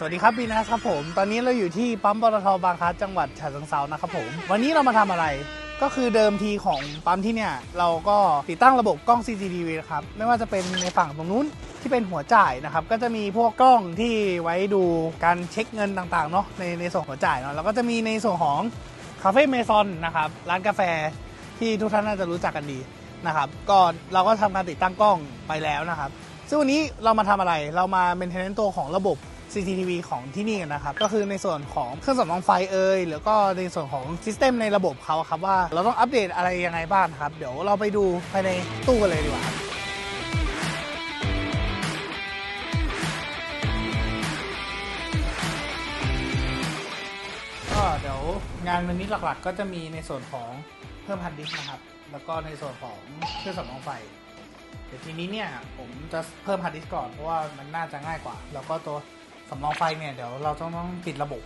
สวัสดีครับบีนัสครับผม ตอนนี้เราอยู่ที่ปั๊มปตทบางพลัดจังหวัดฉะเชิงเซานะครับผม วันนี้เรามาทำอะไร ก็คือเดิมทีของปั๊มที่เนี่ย เราก็ติดตั้งระบบกล้อง CCTV นะครับ ไม่ว่าจะเป็นในฝั่งตรงนู้นที่เป็นหัวจ่ายนะครับ ก็จะมีพวกกล้องที่ไว้ดูการเช็คเงินต่างๆเนาะในในส่วนหัวจ่ายเนาะแล้วก็จะมีในส่วนของคาเฟ่เมซอนนะครับร้านกาแฟที่ทุกท่านน่าจะรู้จักกันดีนะครับก็เราก็ทำการติดตั้งกล้องไปแล้วนะครับ ซึ่งวันนี้เรามาทำอะไรเรามาเป็นเทนตัวของระบบ CCTV ของที่นี่กันนะครับ ก็คือในส่วนของเครื่องสำรองไฟเอ่ยแล้วก็ในส่วนของซิสเต็มในระบบเขาครับว่าเราต้องอัปเดตอะไรยังไงบ้างครับ เดี๋ยวเราไปดูภายในตู้กันเลยดีกว่าครับก็เดี๋ยวงานวันนี้หลักๆ ก็จะมีในส่วนของเพิ่มฮันดิสก์นะครับ แล้วก็ในส่วนของเครื่องสำรองไฟเดี๋ยวทีนี้เนี่ยผมจะเพิ่มฮาร์ดดิสก์ก่อนเพราะว่ามันน่าจะง่ายกว่า แล้วก็ตัว สำรองไฟเนี่ยเดี๋ยวเราต้องต้องติดระบบ